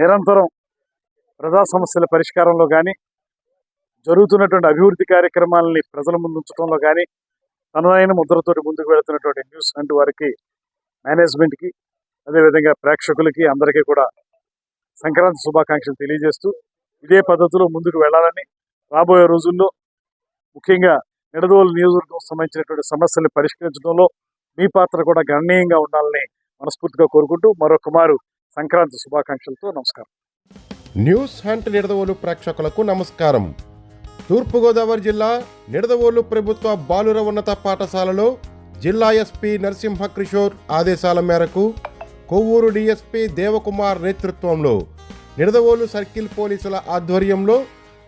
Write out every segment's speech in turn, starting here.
నిరంతరం ప్రజా సమస్యల పరిష్కారంలో కానీ జరుగుతున్నటువంటి అభివృద్ధి కార్యక్రమాలని ప్రజల ముందు ఉంచడంలో కానీ తనదైన ముద్రతోటి ముందుకు వెళుతున్నటువంటి న్యూస్ అంటూ వారికి మేనేజ్మెంట్కి అదేవిధంగా ప్రేక్షకులకి అందరికీ కూడా సంక్రాంతి శుభాకాంక్షలు తెలియజేస్తూ ఇదే పద్ధతిలో ముందుకు వెళ్ళాలని రాబోయే రోజుల్లో ముఖ్యంగా నిడదోలు నియోజకవర్గం సంబంధించినటువంటి సమస్యల్ని పరిష్కరించడంలో మీ పాత్ర కూడా గణనీయంగా ఉండాలని మనస్ఫూర్తిగా కోరుకుంటూ మరొకమారు సంక్రాంతి శుభాకాంక్షలతో నమస్కారం. న్యూస్ హంట్ నిడదవోలు ప్రేక్షకులకు నమస్కారం. తూర్పుగోదావరి జిల్లా నిడదవోలు ప్రభుత్వ బాలుర ఉన్నత పాఠశాలలో జిల్లా ఎస్పీ నరసింహ కిషోర్ ఆదేశాల మేరకు కొవ్వూరు డిఎస్పీ దేవకుమార్ నేతృత్వంలో నిడదవోలు సర్కిల్ పోలీసుల ఆధ్వర్యంలో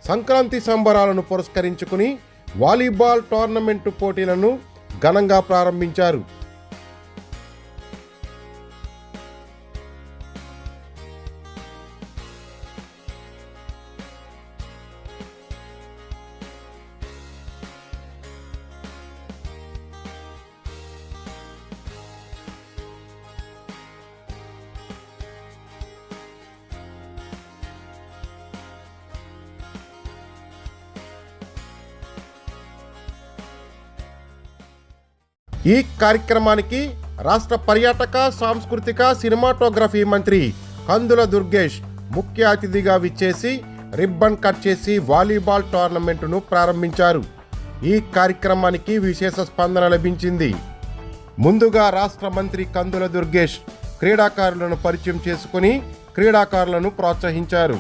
సంక్రాంతి సంబరాలను పురస్కరించుకుని వాలీబాల్ టోర్నమెంటు పోటీలను ఘనంగా ప్రారంభించారు. ఈ కార్యక్రమానికి రాష్ట్ర పర్యాటక సాంస్కృతిక సినిమాటోగ్రఫీ మంత్రి కందుల దుర్గేష్ ముఖ్య అతిథిగా విచ్చేసి రిబ్బన్ కట్ చేసి వాలీబాల్ టోర్నమెంటును ప్రారంభించారు. ఈ కార్యక్రమానికి విశేష స్పందన లభించింది. ముందుగా రాష్ట్ర మంత్రి కందుల దుర్గేష్ క్రీడాకారులను పరిచయం చేసుకుని క్రీడాకారులను ప్రోత్సహించారు.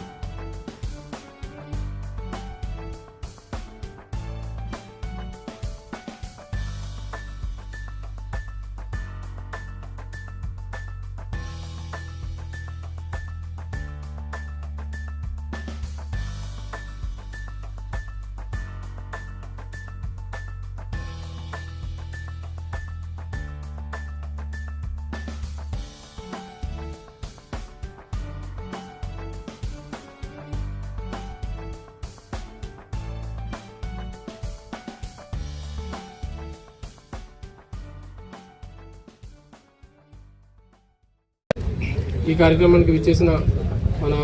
ఈ కార్యక్రమానికి విచ్చేసిన మన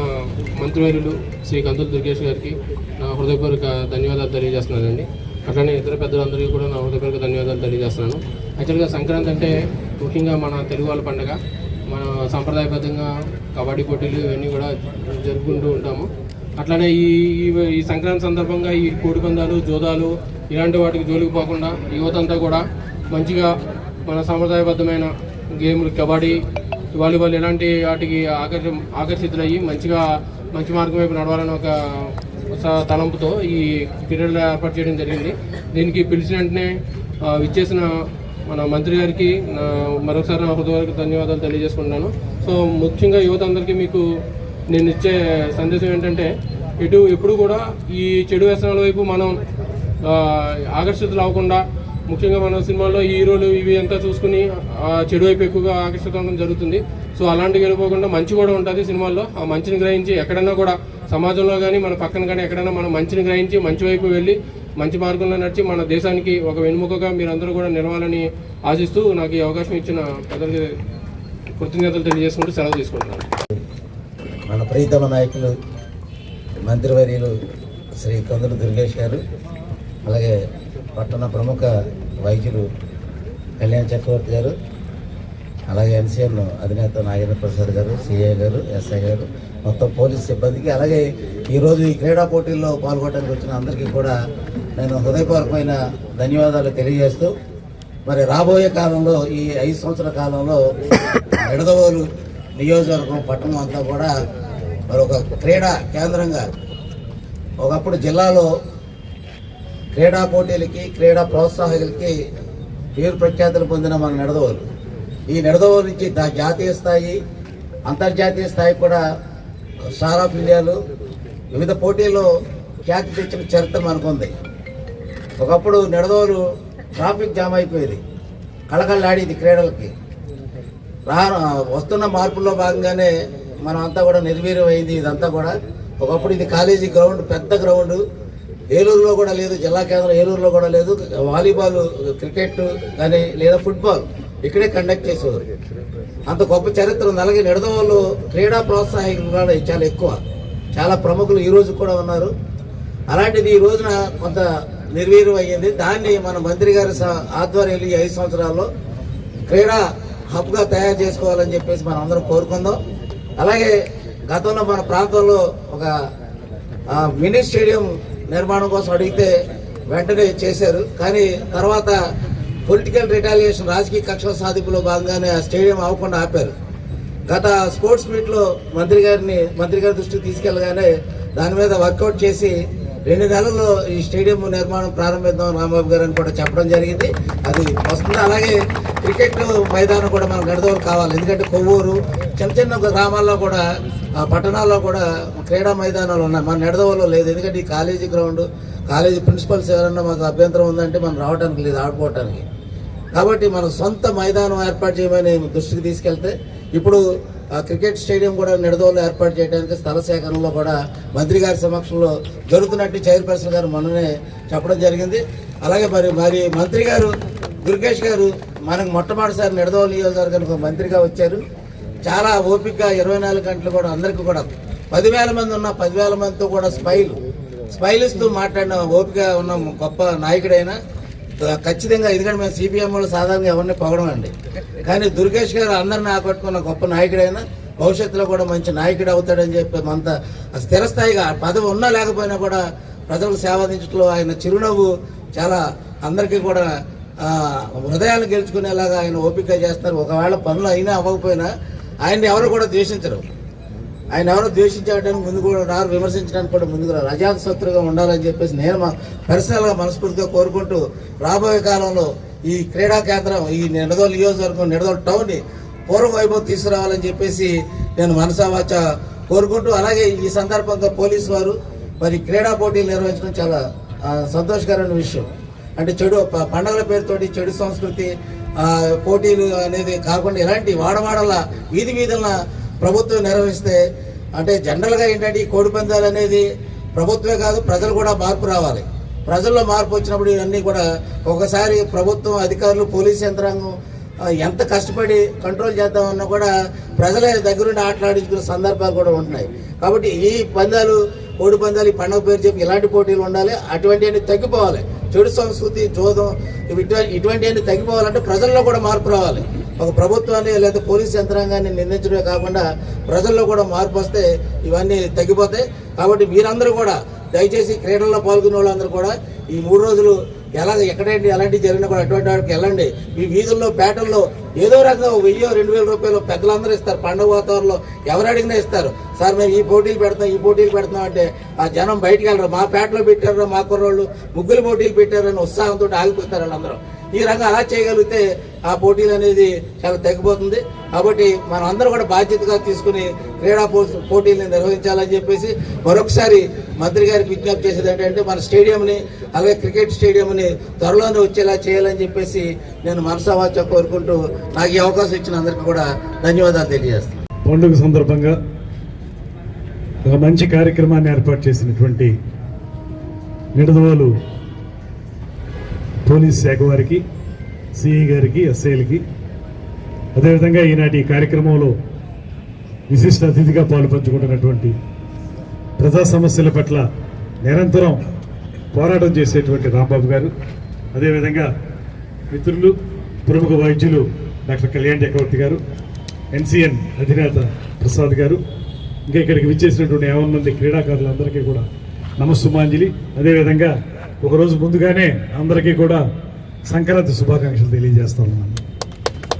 మంత్రివర్యులు శ్రీ కందులు దుర్గేష్ గారికి నా హృదయపూర్వక ధన్యవాదాలు తెలియజేస్తున్నానండి. అట్లనే ఇతర పెద్దలందరికీ కూడా నా హృదయపూర్వక ధన్యవాదాలు తెలియజేస్తున్నాను. యాక్చువల్గా సంక్రాంతి అంటే ముఖ్యంగా మన తెలుగు వాళ్ళ పండుగ మన సాంప్రదాయబద్ధంగా కబడ్డీ పోటీలు ఇవన్నీ కూడా జరుపుకుంటూ ఉంటాము. అట్లనే ఈ ఈ- సంక్రాంతి సందర్భంగా ఈ కోడి పందాలు జోదాలు ఇలాంటి వాటికి జోలికి పోకుండా యువతంతా కూడా మంచిగా మన సాంప్రదాయబద్ధమైన గేమ్లు కబడ్డీ వాలీబాల్ ఎలాంటి వాటికి ఆకర్షి ఆకర్షితులయ్యి మంచిగా మంచి మార్గం వైపు నడవాలని ఒక తలంపుతో ఈ క్రీడలు ఏర్పాటు చేయడం జరిగింది. దీనికి పిలిచిన వెంటనే విచ్చేసిన మన మంత్రి గారికి నా మరొకసారి నా హృదయవారికి ధన్యవాదాలు తెలియజేసుకుంటున్నాను. సో ముఖ్యంగా యువత అందరికీ మీకు నేను ఇచ్చే సందేశం ఏంటంటే ఇటు ఎప్పుడు కూడా ఈ చెడు వ్యసనాల వైపు మనం ఆకర్షితులు అవ్వకుండా ముఖ్యంగా మన సినిమాల్లో హీరోలు ఇవి అంతా చూసుకుని చెడు వైపు ఎక్కువగా ఆకర్షితం జరుగుతుంది. సో అలాంటివి వెళ్ళిపోకుండా మంచి కూడా ఉంటుంది సినిమాల్లో. ఆ మంచిని గ్రహించి ఎక్కడైనా కూడా సమాజంలో కానీ మన పక్కన కానీ ఎక్కడైనా మనం మంచిని గ్రహించి మంచి వైపు వెళ్ళి మంచి మార్గంలో నడిచి మన దేశానికి ఒక వెనుముకగా మీరందరూ కూడా నిలవాలని ఆశిస్తూ నాకు ఈ అవకాశం ఇచ్చిన పెద్దలకి కృతజ్ఞతలు తెలియజేసుకుంటూ సెలవు తీసుకుంటున్నాను. మన ప్రీతమ నాయకులు మంత్రివర్యులు శ్రీ కందులు దుర్గేష్ గారు అలాగే పట్టణ ప్రముఖ వైద్యులు కళ్యాణ్ చక్రవర్తి గారు అలాగే ఎన్సీఎన్ అధినేత నాగేంద్ర ప్రసాద్ గారు సిఐ గారు ఎస్ఐ గారు మొత్తం పోలీస్ సిబ్బందికి అలాగే ఈరోజు ఈ క్రీడా పోటీల్లో పాల్గొనడానికి వచ్చిన అందరికీ కూడా నేను హృదయపూర్వకమైన ధన్యవాదాలు తెలియజేస్తూ మరి రాబోయే కాలంలో ఈ ఐదు సంవత్సరాల కాలంలో ఎడదవోలు నియోజకవర్గం పట్టణం అంతా కూడా మరి ఒక క్రీడా కేంద్రంగా ఒకప్పుడు జిల్లాలో క్రీడా పోటీలకి క్రీడా ప్రోత్సాహకులకి పేరు ప్రఖ్యాతులు పొందిన మన నిడదవోలు. ఈ నిడదవోలు నుంచి దా- జాతీయ స్థాయి అంతర్జాతీయ స్థాయి కూడా స్టార్ ఆఫ్ ఇండియాలు వివిధ పోటీల్లో ఖ్యాతి తెచ్చిన చరిత్ర మనకుంది. ఒకప్పుడు నిడదవోలు ట్రాఫిక్ జామ్ అయిపోయేది. కళకళలాడేది క్రీడలకి. రా వస్తున్న మార్పుల్లో భాగంగానే మనం అంతా కూడా నిర్వీర్యం అయింది ఇదంతా కూడా. ఒకప్పుడు ఇది కాలేజీ గ్రౌండ్ పెద్ద గ్రౌండ్ ఏలూరులో కూడా లేదు జిల్లా కేంద్రం ఏలూరులో కూడా లేదు. వాలీబాల్ క్రికెట్ కానీ లేదా ఫుట్బాల్ ఇక్కడే కండక్ట్ చేసేవారు. అంత గొప్ప చరిత్ర ఉంది. అలాగే నిడదవోళ్ళు క్రీడా ప్రోత్సాహకులు కూడా చాలా ఎక్కువ. చాలా ప్రముఖులు ఈ రోజు కూడా ఉన్నారు. అలాంటిది ఈ రోజున కొంత నిర్వీర్యం అయ్యింది. దాన్ని మన మంత్రి గారి స- ఆధ్వర్యంలో ఈ ఐదు సంవత్సరాల్లో క్రీడా హబ్గా తయారు చేసుకోవాలని చెప్పేసి మనం అందరం కోరుకుందాం. అలాగే గతంలో మన ప్రాంతంలో ఒక మినీ స్టేడియం నిర్మాణం కోసం అడిగితే వెంటనే చేశారు. కానీ తర్వాత పొలిటికల్ రిటాలియేషన్ రాజకీయ కక్షల సాధింపులో భాగంగానే ఆ స్టేడియం అవ్వకుండా ఆపారు. గత స్పోర్ట్స్ మీట్లో మంత్రి గారిని మంత్రి గారి దృష్టికి తీసుకెళ్ళగానే దాని మీద వర్కౌట్ చేసి రెండు నెలల్లో ఈ స్టేడియం నిర్మాణం ప్రారంభిద్దాం రాంబాబు గారు అని కూడా చెప్పడం జరిగింది. అది వస్తుంది. అలాగే క్రికెట్ మైదానం కూడా మనకు నడదవలు కావాలి. ఎందుకంటే కొవ్వూరు చిన్న చిన్న గ్రామాల్లో కూడా ఆ పట్టణాల్లో కూడా క్రీడా మైదానాలు ఉన్నాయి. మన నడదవలో లేదు. ఎందుకంటే ఈ కాలేజీ గ్రౌండ్ కాలేజీ ప్రిన్సిపల్స్ ఎవరన్నా మాకు అభ్యంతరం ఉందంటే మనం రావడానికి లేదు ఆడుకోవటానికి. కాబట్టి మనం సొంత మైదానం ఏర్పాటు చేయమని దృష్టికి తీసుకెళ్తే ఇప్పుడు ఆ క్రికెట్ స్టేడియం కూడా నిడదోలు ఏర్పాటు చేయడానికి స్థల సేకరణలో కూడా మంత్రి గారి సమక్షంలో జరుగుతున్నట్టు చైర్పర్సన్ గారు మొన్ననే చెప్పడం జరిగింది. అలాగే మరి మరి మంత్రి గారు దుర్గేష్ గారు మనకు మొట్టమొదటిసారి నిడదోలు నియోజకవర్గానికి ఒక మంత్రిగా వచ్చారు. చాలా ఓపికగా ఇరవై నాలుగు గంటలు కూడా అందరికీ కూడా పదివేల మంది ఉన్న పదివేల మందితో కూడా స్మైల్ స్మైల్ ఇస్తూ మాట్లాడిన ఓపిక ఉన్న గొప్ప నాయకుడైన ఖచ్చితంగా ఎందుకంటే మేము సిపిఎం వాళ్ళు సాధారణంగా ఎవరిని పొగడం అండి కానీ దుర్గేష్ గారు అందరిని ఆకట్టుకున్న గొప్ప నాయకుడైన భవిష్యత్తులో కూడా మంచి నాయకుడు అవుతాడని చెప్పి మంత స్థిరస్థాయిగా పదవి ఉన్నా లేకపోయినా కూడా ప్రజలకు సేవ అందించడంలో ఆయన చిరునవ్వు చాలా అందరికీ కూడా హృదయాన్ని గెలుచుకునేలాగా ఆయన ఓపిక చేస్తారు. ఒకవేళ పనులు అయినా అవ్వకపోయినా ఆయన్ని ఎవరు కూడా ద్వేషించరు. ఆయన ఎవరు ద్వేషించడానికి ముందు కూడా రారు విమర్శించడానికి కూడా ముందుకు రారు. అజాత శత్రుగా ఉండాలని చెప్పేసి నేను పర్సనల్గా మనస్ఫూర్తిగా కోరుకుంటూ రాబోయే కాలంలో ఈ క్రీడా కేంద్రం ఈ నిడదోలు నియోజకవర్గం నిడదోలు టౌన్ని పూర్వ వైభవం తీసుకురావాలని చెప్పేసి నేను మనసావాచ కోరుకుంటూ అలాగే ఈ సందర్భంగా పోలీసు వారు మరి క్రీడా పోటీలు నిర్వహించడం చాలా సంతోషకరమైన విషయం. అంటే చెడు ప- పండగల పేరుతోటి చెడు సంస్కృతి పోటీలు అనేది కాకుండా ఇలాంటి వాడవాడల వీధి వీధుల ప్రభుత్వం నిర్వహిస్తే అంటే జనరల్గా ఏంటంటే ఈ కోడి పందాలు అనేది ప్రభుత్వమే కాదు ప్రజలు కూడా మార్పు రావాలి. ప్రజల్లో మార్పు వచ్చినప్పుడు ఇవన్నీ కూడా ఒకసారి ప్రభుత్వం అధికారులు పోలీస్ యంత్రాంగం ఎంత కష్టపడి కంట్రోల్ చేద్దామన్నా కూడా ప్రజల దగ్గరుండి ఆటలాడించుకునే సందర్భాలు కూడా ఉంటున్నాయి. కాబట్టి ఈ పందాలు కోడి పందాలు ఈ పండుగ పేరు చెప్పి ఇలాంటి పోటీలు ఉండాలి? అటువంటివన్నీ తగ్గిపోవాలి. చెడు సంస్కృతి జోదం ఇవి ఇటువంటి ఇటువంటివన్నీ తగ్గిపోవాలంటే ప్రజల్లో కూడా మార్పు రావాలి. ఒక ప్రభుత్వాన్ని లేదా పోలీస్ యంత్రాంగాన్ని నిందించడమే కాకుండా ప్రజల్లో కూడా మార్పు వస్తే ఇవన్నీ తగ్గిపోతాయి. కాబట్టి మీరందరూ కూడా దయచేసి క్రీడల్లో పాల్గొనే వాళ్ళందరూ కూడా ఈ మూడు రోజులు ఎలా ఎక్కడైనా ఎలాంటివి జరిగినా కూడా అటువంటి వాడికి వెళ్ళండి. మీ వీధుల్లో పేటల్లో ఏదో రకంగా వెయ్యో రెండు వేల రూపాయలు పెద్దలందరూ ఇస్తారు. పండుగ వాతావరణంలో ఎవరు అడిగినా ఇస్తారు. సార్ మేము ఈ పోటీలు పెడతాం ఈ పోటీలు పెడతాం అంటే ఆ జనం బయటికి వెళ్ళరు. మా పేటలో పెట్టారు మా కుర్రోళ్ళు ముగ్గులు పోటీలు పెట్టారని ఉత్సాహంతో ఆగిపోతారు వాళ్ళందరూ. ఈ రంగం అలా చేయగలిగితే ఆ పోటీలు అనేది చాలా తగ్గిపోతుంది. కాబట్టి మనం అందరూ కూడా బాధ్యతగా తీసుకుని క్రీడా పోటీలను నిర్వహించాలని చెప్పేసి మరొకసారి మంత్రి గారికి విజ్ఞప్తి చేసేది ఏంటంటే మన స్టేడియంని అలాగే క్రికెట్ స్టేడియంని త్వరలోనే వచ్చేలా చేయాలని చెప్పేసి నేను మనసావాచ కోరుకుంటూ నాకు ఈ అవకాశం ఇచ్చిన అందరికీ కూడా ధన్యవాదాలు తెలియజేస్తాను పండుగ సందర్భంగా ఒక మంచి కార్యక్రమాన్ని ఏర్పాటు చేసినటువంటి నిడదవోలు పోలీస్ శాఖ వారికి సిఐ గారికి ఎస్ఐలకి. అదేవిధంగా ఈనాటి కార్యక్రమంలో విశిష్ట అతిథిగా పాలు పంచుకుంటున్నటువంటి ప్రజా సమస్యల పట్ల నిరంతరం పోరాటం చేసేటువంటి రాంబాబు గారు అదేవిధంగా మిత్రులు ప్రముఖ వైద్యులు డాక్టర్ కళ్యాణ్ చక్రవర్తి గారు ఎన్సిఎన్ అధినేత ప్రసాద్ గారు ఇంకా ఇక్కడికి విచ్చేసినటువంటి యావన్ మంది క్రీడాకారులందరికీ కూడా నమస్సుమాంజలి. అదేవిధంగా ఒకరోజు ముందుగానే అందరికీ కూడా సంక్రాంతి శుభాకాంక్షలు తెలియజేస్తా ఉన్నాను.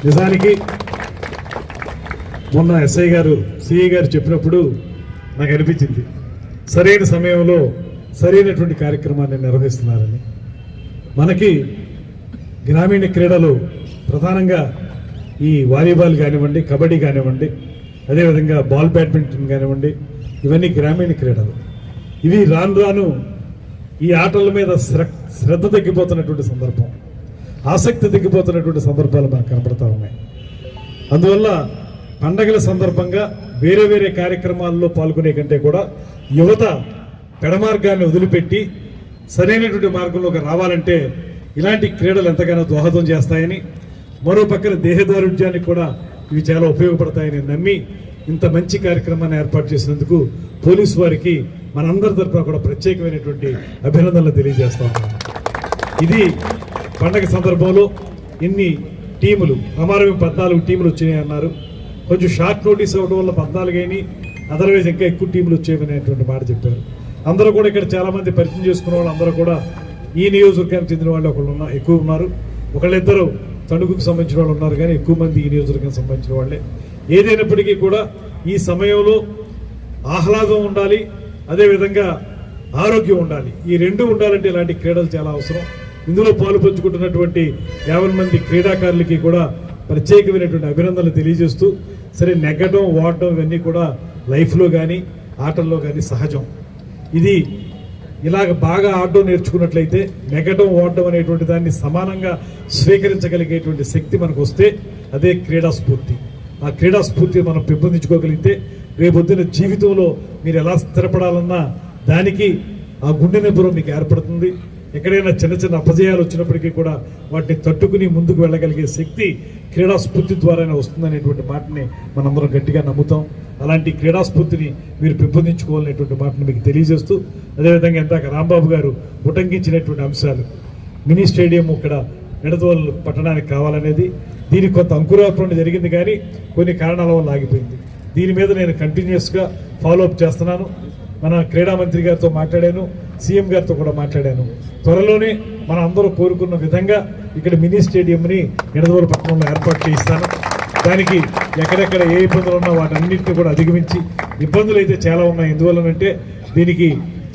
నిజానికి మొన్న ఎస్ఐ గారు సిఐ గారు చెప్పినప్పుడు నాకు అనిపించింది సరైన సమయంలో సరైనటువంటి కార్యక్రమాన్ని నిర్వహిస్తున్నారని. మనకి గ్రామీణ క్రీడలు ప్రధానంగా ఈ వాలీబాల్ కానివ్వండి కబడ్డీ కానివ్వండి అదేవిధంగా బాల్ బ్యాడ్మింటన్ కానివ్వండి ఇవన్నీ గ్రామీణ క్రీడలు. ఇవి రాను రాను ఈ ఆటల మీద శ్రద్ధ తగ్గిపోతున్నటువంటి సందర్భం ఆసక్తి తగ్గిపోతున్నటువంటి సందర్భాలు మనకు కనపడతా ఉన్నాయి. అందువల్ల పండగల సందర్భంగా వేరే వేరే కార్యక్రమాల్లో పాల్గొనే కంటే కూడా యువత పెడమార్గాన్ని వదిలిపెట్టి సరైనటువంటి మార్గంలోకి రావాలంటే ఇలాంటి క్రీడలు ఎంతగానో దోహదం చేస్తాయని మరో పక్కన దేహదారుఢ్యానికి కూడా ఇవి చాలా ఉపయోగపడతాయని నమ్మి ఇంత మంచి కార్యక్రమాన్ని ఏర్పాటు చేసినందుకు పోలీసు వారికి మనందరి తరఫున కూడా ప్రత్యేకమైనటువంటి అభినందనలు తెలియజేస్తా ఉన్నాను. ఇది పండగ సందర్భంలో ఇన్ని టీములు అమారవి పద్నాలుగు టీములు వచ్చినాయి అన్నారు కొంచెం షార్ట్ నోటీస్ అవ్వడం వల్ల పద్నాలుగు అయినాయి. అదర్వైజ్ ఇంకా ఎక్కువ టీములు వచ్చేవనేటువంటి మాట చెప్పారు. అందరూ కూడా ఇక్కడ చాలామంది పరిచయం చేసుకున్న వాళ్ళు అందరూ కూడా ఈ నియోజకవర్గానికి చెందిన వాళ్ళు ఒకళ్ళు ఉన్నారు ఎక్కువ ఉన్నారు. ఒకళ్ళిద్దరు తణుకుకు సంబంధించిన వాళ్ళు ఉన్నారు కానీ ఎక్కువ మంది ఈ నియోజకవర్గానికి సంబంధించిన వాళ్ళే. ఏదైనప్పటికీ కూడా ఈ సమయంలో ఆహ్లాదం ఉండాలి. అదేవిధంగా ఆరోగ్యం ఉండాలి. ఈ రెండు ఉండాలంటే ఇలాంటి క్రీడలు చాలా అవసరం. ఇందులో పాలు పంచుకుంటున్నటువంటి యాభై మంది క్రీడాకారులకి కూడా ప్రత్యేకమైనటువంటి అభినందనలు తెలియజేస్తూ సరే నెగ్గడం వాడడం ఇవన్నీ కూడా లైఫ్లో కానీ ఆటల్లో కానీ సహజం. ఇది ఇలాగ బాగా ఆడడం నేర్చుకున్నట్లయితే నెగ్గడం ఓడడం అనేటువంటి దాన్ని సమానంగా స్వీకరించగలిగేటువంటి శక్తి మనకు వస్తే అదే క్రీడా స్ఫూర్తి. ఆ క్రీడా స్ఫూర్తి మనం పెంపొందించుకోగలిగితే రేపొద్దున జీవితంలో మీరు ఎలా స్థిరపడాలన్నా దానికి ఆ గుండె నిబ్బరం మీకు ఏర్పడుతుంది. ఎక్కడైనా చిన్న చిన్న అపజయాలు వచ్చినప్పటికీ కూడా వాటిని తట్టుకుని ముందుకు వెళ్ళగలిగే శక్తి క్రీడా స్ఫూర్తి ద్వారానే వస్తుందనేటువంటి మాటని మనందరం గట్టిగా నమ్ముతాం. అలాంటి క్రీడా స్ఫూర్తిని మీరు పెంపొందించుకోవాలనేటువంటి మాటను మీకు తెలియజేస్తూ అదేవిధంగా ఇందాక రాంబాబు గారు ఉటంకించినటువంటి అంశాలు. మినీ స్టేడియం ఇక్కడ నిడదవోలు పట్టణానికి కావాలనేది దీనికి కొంత అంకురార్పణ జరిగింది కానీ కొన్ని కారణాల వల్ల ఆగిపోయింది. దీని మీద నేను కంటిన్యూస్గా ఫాలోఅప్ చేస్తున్నాను. మన క్రీడా మంత్రి గారితో మాట్లాడాను సీఎం గారితో కూడా మాట్లాడాను. త్వరలోనే మన అందరూ కోరుకున్న విధంగా ఇక్కడ మినీ స్టేడియంని నిడదవోలు పట్టణంలో ఏర్పాటు చేయిస్తాను. దానికి ఎక్కడెక్కడ ఏ ఇబ్బందులు ఉన్నా వాటన్నింటినీ కూడా అధిగమించి ఇబ్బందులు అయితే చాలా ఉన్నాయి. ఎందువల్లనంటే దీనికి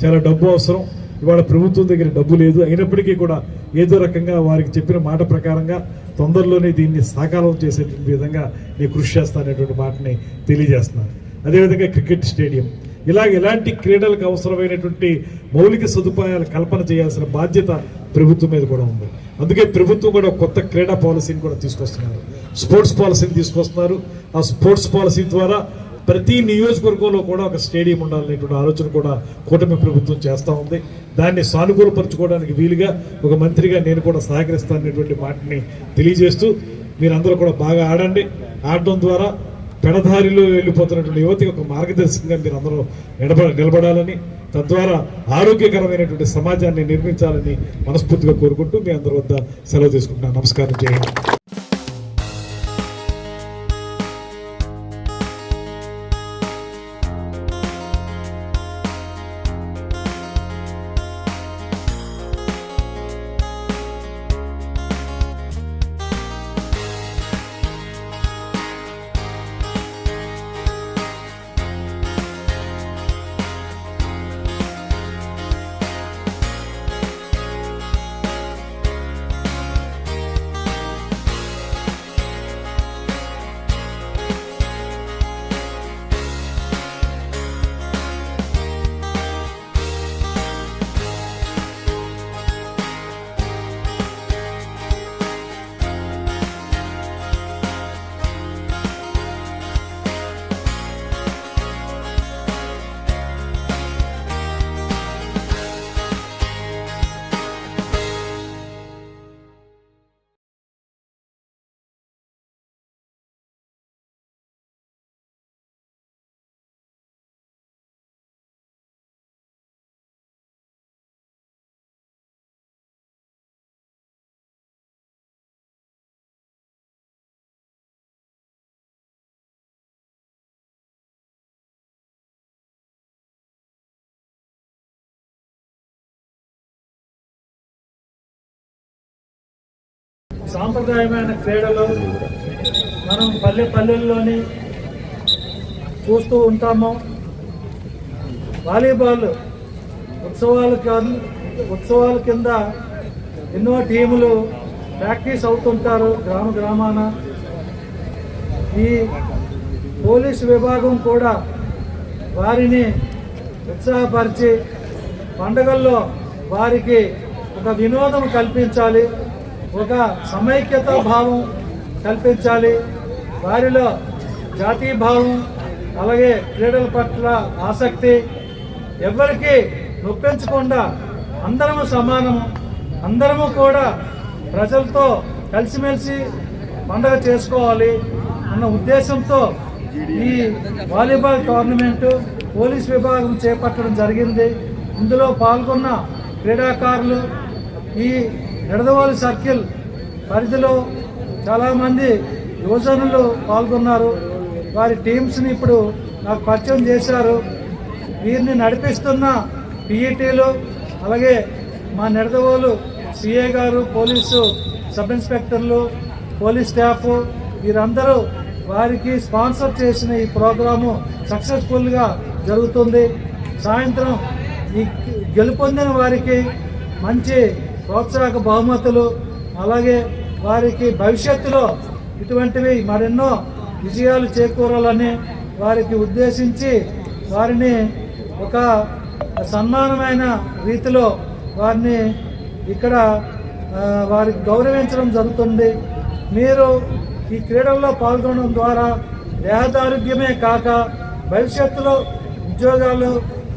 చాలా డబ్బు అవసరం. ఇవాళ ప్రభుత్వం దగ్గర డబ్బు లేదు. అయినప్పటికీ కూడా ఏదో రకంగా వారికి చెప్పిన మాట ప్రకారంగా తొందరలోనే దీన్ని సాకారం చేసేటువంటి విధంగా నేను కృషి చేస్తాననేటువంటి మాటని తెలియజేస్తున్నాను. అదేవిధంగా క్రికెట్ స్టేడియం. ఇలాగ ఎలాంటి క్రీడలకు అవసరమైనటువంటి మౌలిక సదుపాయాలు కల్పన చేయాల్సిన బాధ్యత ప్రభుత్వం మీద కూడా ఉంది. అందుకే ప్రభుత్వం కూడా కొత్త క్రీడా పాలసీని కూడా తీసుకొస్తున్నారు. స్పోర్ట్స్ పాలసీని తీసుకొస్తున్నారు. ఆ స్పోర్ట్స్ పాలసీ ద్వారా ప్రతి నియోజకవర్గంలో కూడా ఒక స్టేడియం ఉండాలనేటువంటి ఆలోచన కూడా కూటమి ప్రభుత్వం చేస్తూ ఉంది. దాన్ని సానుకూలపరచుకోవడానికి వీలుగా ఒక మంత్రిగా నేను కూడా సహకరిస్తాననేటువంటి మాటని తెలియజేస్తూ మీరందరూ కూడా బాగా ఆడండి. ఆడడం ద్వారా పెడదారిలో వెళ్ళిపోతున్నటువంటి యువతికి ఒక మార్గదర్శకంగా మీరు అందరూ నిలబ నిలబడాలని తద్వారా ఆరోగ్యకరమైనటువంటి సమాజాన్ని నిర్మించాలని మనస్ఫూర్తిగా కోరుకుంటూ మీ అందరి వద్ద సెలవు తీసుకుంటున్నాను. నమస్కారం. చేయండి సాంప్రదాయమైన క్రీడలు మనం పల్లె పల్లెల్లోని చూస్తూ ఉంటాము. వాలీబాల్ ఉత్సవాల ఉత్సవాల కింద ఎన్నో టీములు ప్రాక్టీస్ అవుతుంటారు గ్రామ గ్రామాన. ఈ పోలీస్ విభాగం కూడా వారిని ఉత్సాహపరిచి పండుగల్లో వారికి ఒక వినోదం కల్పించాలి. ఒక సమైక్యత భావం కల్పించాలి. వారిలో జాతీయ భావం అలాగే క్రీడల పట్ల ఆసక్తి ఎవరికి నొప్పించకుండా అందరము సమానము. అందరము కూడా ప్రజలతో కలిసిమెలిసి పండగ చేసుకోవాలి అన్న ఉద్దేశంతో ఈ వాలీబాల్ టోర్నమెంటు పోలీస్ విభాగం చేపట్టడం జరిగింది. ఇందులో పాల్గొన్న క్రీడాకారులు ఈ నిడదవోలు సర్కిల్. పరిధిలో చాలామంది యువజనులు పాల్గొన్నారు. వారి టీమ్స్ని ఇప్పుడు నాకు పరిచయం చేశారు. వీరిని నడిపిస్తున్న పిఈటీలు అలాగే మా నిడదవోలు సిఏ గారు పోలీసు సబ్ ఇన్స్పెక్టర్లు పోలీస్ స్టాఫ్ వీరందరూ వారికి స్పాన్సర్ చేసిన ఈ ప్రోగ్రాము సక్సెస్ఫుల్గా జరుగుతుంది. సాయంత్రం ఈ గెలుపొందిన వారికి మంచి ప్రోత్సాహక బహుమతులు అలాగే వారికి భవిష్యత్తులో ఇటువంటివి మరెన్నో విజయాలు చేకూరాలని వారికి ఉద్దేశించి వారిని ఒక సన్మానమైన రీతిలో వారిని ఇక్కడ వారికి గౌరవించడం జరుగుతుంది. మీరు ఈ క్రీడల్లో పాల్గొనడం ద్వారా దేహదారోగ్యమే కాక భవిష్యత్తులో ఉద్యోగాలు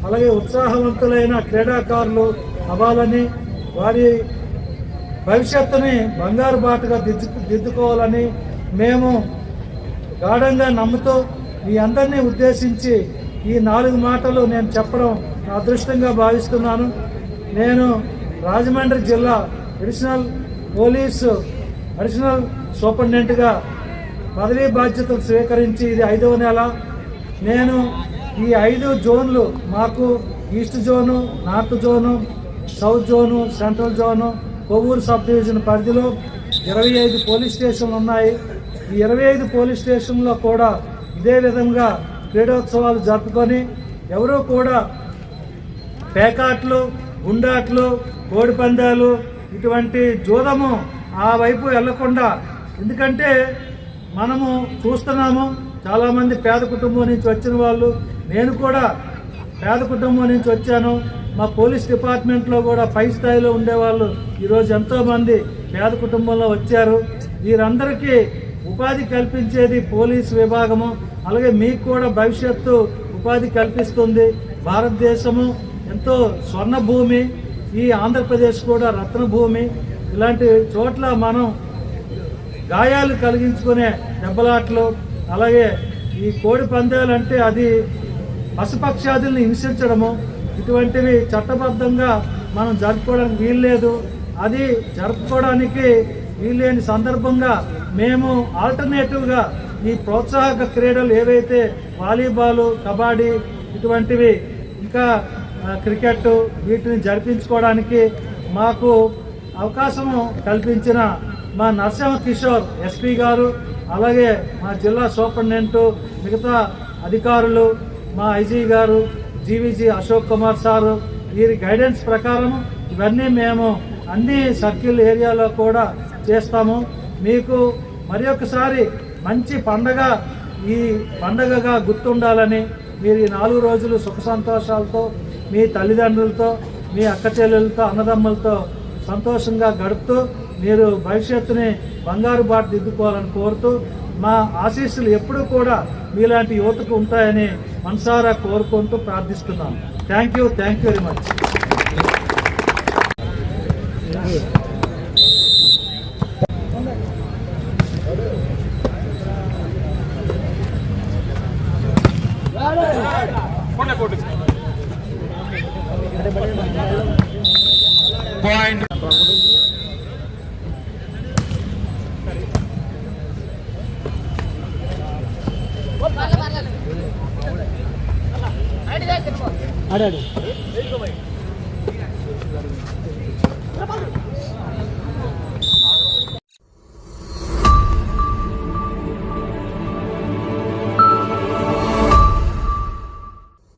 అలాగే ఉత్సాహవంతులైన క్రీడాకారులు అవ్వాలని వారి భవిష్యత్తుని బంగారు బాటగా దిద్దు దిద్దుకోవాలని మేము గాఢంగా నమ్ముతూ మీ అందరినీ ఉద్దేశించి ఈ నాలుగు మాటలు నేను చెప్పడం అదృష్టంగా భావిస్తున్నాను. నేను రాజమండ్రి జిల్లా అడిషనల్ పోలీసు అడిషనల్ సూపరింటెండెంట్గా పదవీ బాధ్యతలు స్వీకరించి ఇది ఐదవ నెల. నేను ఈ ఐదు జోన్లు మాకు east zone north zone south zone central zone Kovvur sub division పరిధిలో ఇరవై ఐదు పోలీస్ స్టేషన్లు ఉన్నాయి. ఈ ఇరవై ఐదు పోలీస్ స్టేషన్లో కూడా ఇదే విధంగా క్రీడోత్సవాలు జరుపుకొని ఎవరూ కూడా పేకాట్లు గుండాట్లు కోడిపందాలు ఇటువంటి జూదము ఆ వైపు వెళ్ళకుండా ఎందుకంటే మనము చూస్తున్నాము చాలామంది పేద కుటుంబం నుంచి వచ్చిన వాళ్ళు నేను కూడా పేద కుటుంబం నుంచి వచ్చాను. మా పోలీస్ డిపార్ట్మెంట్లో కూడా పై స్థాయిలో ఉండేవాళ్ళు ఈరోజు ఎంతోమంది పేద కుటుంబంలో వచ్చారు. వీరందరికీ ఉపాధి కల్పించేది పోలీస్ విభాగము అలాగే మీకు కూడా భవిష్యత్తు ఉపాధి కల్పిస్తుంది. భారతదేశము ఎంతో స్వర్ణ భూమి ఈ ఆంధ్రప్రదేశ్ కూడా రత్న భూమి ఇలాంటి చోట్ల మనం గాయాలు కలిగించుకునే దెబ్బలాట్లు అలాగే ఈ కోడి పందాలు అంటే అది పశుపక్షాదుల్ని హింసించడము ఇటువంటివి చట్టబద్ధంగా మనం జరుపుకోవడానికి వీల్లేదు అది జరుపుకోవడానికి వీల్లేని సందర్భంగా మేము ఆల్టర్నేటివ్గా ఈ ప్రోత్సాహక క్రీడలు ఏవైతే వాలీబాలు కబడ్డీ ఇటువంటివి ఇంకా క్రికెట్ వీటిని జరిపించుకోవడానికి మాకు అవకాశం కల్పించిన మా నరసింహ కిషోర్ ఎస్పీ గారు అలాగే మా జిల్లా సూపరింటెండెంట్ మిగతా అధికారులు మా ఐజీ గారు జీవీజీ అశోక్ కుమార్ సారు వీరి గైడెన్స్ ప్రకారం ఇవన్నీ మేము అన్ని సర్కిల్ ఏరియాలో కూడా చేస్తాము. మీకు మరి ఒకసారి మంచి పండగ ఈ పండగగా గుర్తుండాలని మీరు ఈ నాలుగు రోజులు సుఖ సంతోషాలతో మీ తల్లిదండ్రులతో మీ అక్క చెల్లెలతో అన్నదమ్ములతో సంతోషంగా గడుపుతూ మీరు భవిష్యత్తుని బంగారు బాట దిద్దుకోవాలని కోరుతూ మా ఆశీస్సులు ఎప్పుడూ కూడా మీలాంటి యువతకు ఉంటాయని మనసారా కోరుకుంటూ ప్రార్థిస్తున్నాం. Thank you thank you very much ఆడాడు